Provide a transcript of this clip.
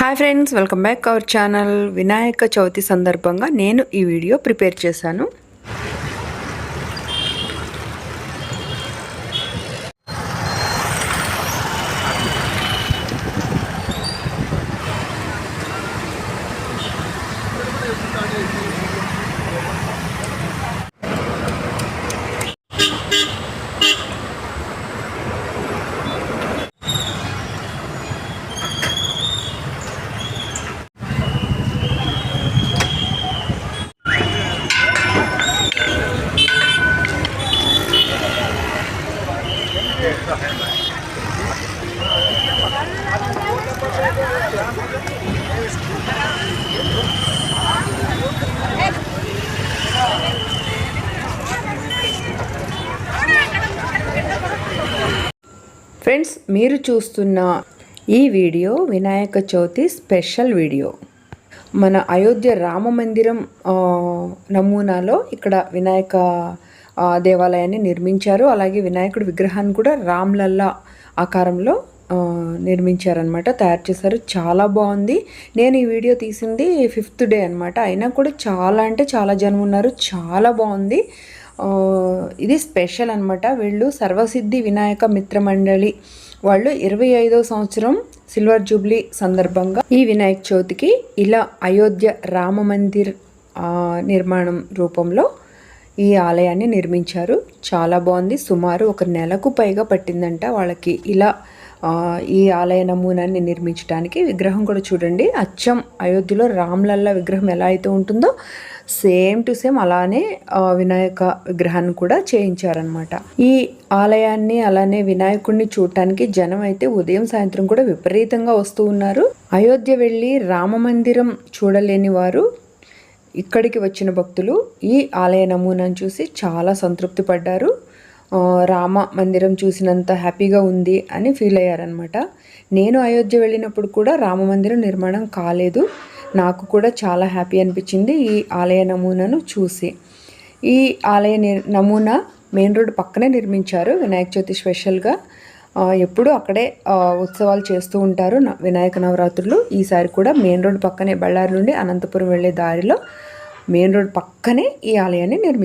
Hi friends welcome back our channel Vinayaka Chavithi సందర్భంగా నేను ఈ వీడియో ప్రిపేర్ చేశాను. ఫ్రెండ్స్ మీరు చూస్తున్న ఈ video Vinayaka Chavithi special video. మన అయోధ్య రామ మందిరం నమూనాలో ఇక్కడ వినాయక దేవాలయాన్ని నిర్మించారు. అలాగే వినాయకుడి విగ్రహాన్ని కూడా రామ్లల్లా ఆకారంలో నిర్మించారనమాట తయారు చేశారు. చాలా బాగుంది. నేను ఈ వీడియో తీసింది ఫిఫ్త్ డే అనమాట అయినా కూడా చాలా అంటే చాలా జనం ఉన్నారు. చాలా బాగుంది. ఇది స్పెషల్ అనమాట వీళ్ళు సర్వసిద్ధి వినాయక మిత్ర మండలి వాళ్ళు ఇరవై ఐదో సంవత్సరం సిల్వర్ జూబ్లీ సందర్భంగా ఈ వినాయక చవితికి ఇలా అయోధ్య రామ మందిర్ నిర్మాణం రూపంలో ఈ ఆలయాన్ని నిర్మించారు. చాలా బాగుంది. సుమారు ఒక నెలకు పైగా పట్టిందంట వాళ్ళకి. ఇలా ఈ ఆలయ నమూనాన్ని నిర్మించడానికి విగ్రహం కూడా చూడండి. అచ్చం అయోధ్యలో రామ్లల్లా విగ్రహం ఎలా అయితే ఉంటుందో సేమ్ టు సేమ్ అలానే వినాయక విగ్రహాన్ని కూడా చేయించారనమాట ఈ ఆలయాన్ని అలానే వినాయకుడిని చూడటానికి జనం అయితే ఉదయం సాయంత్రం కూడా విపరీతంగా వస్తూ ఉన్నారు. అయోధ్య వెళ్ళి రామ మందిరం చూడలేని వారు ఇక్కడికి వచ్చిన భక్తులు ఈ ఆలయ నమూనాను చూసి చాలా సంతృప్తి పడ్డారు. రామ మందిరం చూసినంత హ్యాపీగా ఉంది అని ఫీల్ అయ్యారనమాట నేను అయోధ్య వెళ్ళినప్పుడు కూడా రామ మందిరం నిర్మాణం కాలేదు. నాకు కూడా చాలా హ్యాపీ అనిపించింది ఈ ఆలయ నమూనాను చూసి. ఈ ఆలయ నిర్ నమూనా మెయిన్ రోడ్ పక్కనే నిర్మించారు వినాయక చవితి స్పెషల్గా. ఎప్పుడూ అక్కడే ఆ, ఉత్సవాలు చేస్తూ ఉంటారు న- వినాయక నవరాత్రులు. ఈసారి కూడా మెయిన్ రోడ్ పక్కనే బళ్ళారి నుండి అనంతపురం వెళ్ళే దారిలో మెయిన్ రోడ్ పక్కనే ఈ ఆలయాన్ని నిర్మించారు.